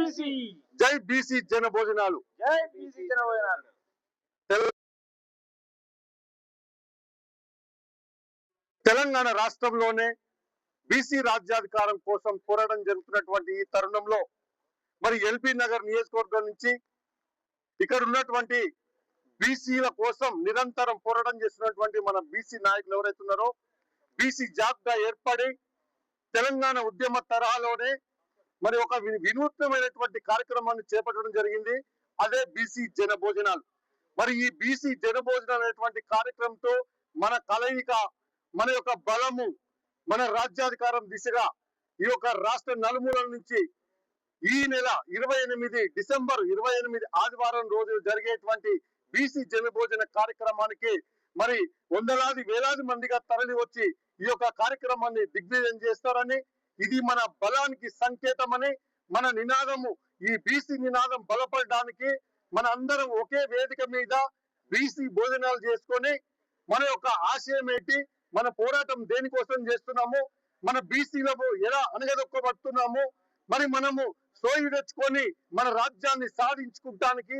BC. జై BC జన భోజనాలు జై బీసీ జనభోజనాలు. తెలంగాణ రాష్ట్రంలోనే బీసీ రాజ్యాధికారం కోసం పోరాటం జరుగుతున్నటువంటి ఈ తరుణంలో మరి ఎల్బీ నగర్ నియోజకవర్గం నుంచి ఇక్కడ ఉన్నటువంటి బీసీల కోసం నిరంతరం పోరాటం చేస్తున్నటువంటి మన బీసీ నాయకులు ఎవరైతే ఉన్నారో బీసీ జాబ్గా ఏర్పడి తెలంగాణ ఉద్యమ తరహాలోనే మరి ఒక వినూత్నమైనటువంటి కార్యక్రమాన్ని చేపట్టడం జరిగింది. అదే బీసీ జన భోజనాలు మరి ఈ బీసీ జన భోజనాలు అనేటువంటి కార్యక్రమంతో మన కలయిక మన యొక్క బలము మన రాజ్యాధికారం దిశగా ఈ యొక్క రాష్ట్ర నలుమూలల నుంచి ఈ నెల ఇరవై ఎనిమిది డిసెంబర్ ఇరవై ఎనిమిది ఆదివారం రోజు జరిగేటువంటి బీసీ జనభోజన కార్యక్రమానికి మరి వందలాది వేలాది మందిగా తరలి వచ్చి ఈ యొక్క కార్యక్రమాన్ని దిగ్విజయం చేస్తారని ఇది మన బలానికి సంకేతమని మన నినాదము. ఈ బీసీ నినాదం బలపడడానికి మన అందరం ఒకే వేదిక మీద బీసీ భోజనాలు చేసుకొని మన యొక్క ఆశయం ఏంటి మన పోరాటం దేనికోసం చేస్తున్నాము మన బీసీలకు ఎలా అనగదొక్కబడుతున్నాము మరి మనము సోయి తెచ్చుకొని మన రాజ్యాన్ని సాధించుకుంటానికి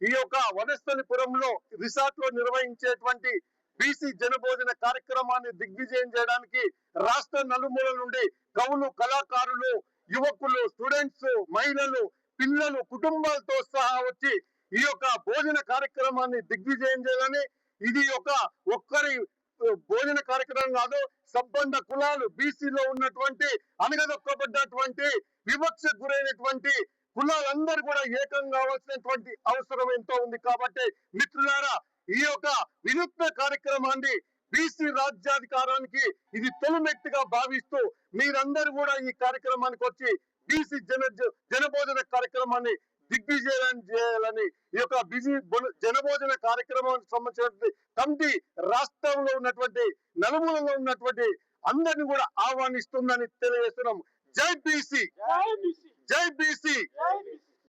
ఈ యొక్క వనస్థలిపురంలో రిసార్ట్లో నిర్వహించేటువంటి బీసీ జనభోజన కార్యక్రమాన్ని దిగ్విజయం చేయడానికి రాష్ట్ర నలుమూల నుండి కవులు కళాకారులు యువకులు స్టూడెంట్స్ మహిళలు పిల్లలు కుటుంబాలతో సహా వచ్చి ఈ యొక్క భోజన కార్యక్రమాన్ని దిగ్విజయం చేయాలని ఇది ఒక ఒక్కరి భోజన కార్యక్రమం కాదు సంబంధ కులాలు బీసీలో ఉన్నటువంటి అనగదొక్కబడ్డటువంటి వివక్ష గురైనటువంటి కులాలందరూ కూడా ఏకం కావాల్సినటువంటి అవసరం ఎంతో ఉంది. కాబట్టి మిత్రులారా ఈ యొక్క వినూత్న కార్యక్రమాన్ని బీసీ రాజ్యాధికారానికి ఇది తొలిమెట్టుగా భావిస్తూ మీరందరూ కూడా ఈ కార్యక్రమానికి వచ్చి బీసీ జన జనభోజన కార్యక్రమాన్ని దిగ్విజయం చేయాలని ఈ యొక్క బిజీ జనభోజన కార్యక్రమానికి సంబంధించినటువంటి కమిటీ రాష్ట్రంలో ఉన్నటువంటి నలుమూలలో ఉన్నటువంటి అందరిని కూడా ఆహ్వానిస్తుందని తెలియజేస్తున్నాం. జై బీసీ జై బీసీ జై బీసీ జై బీసీ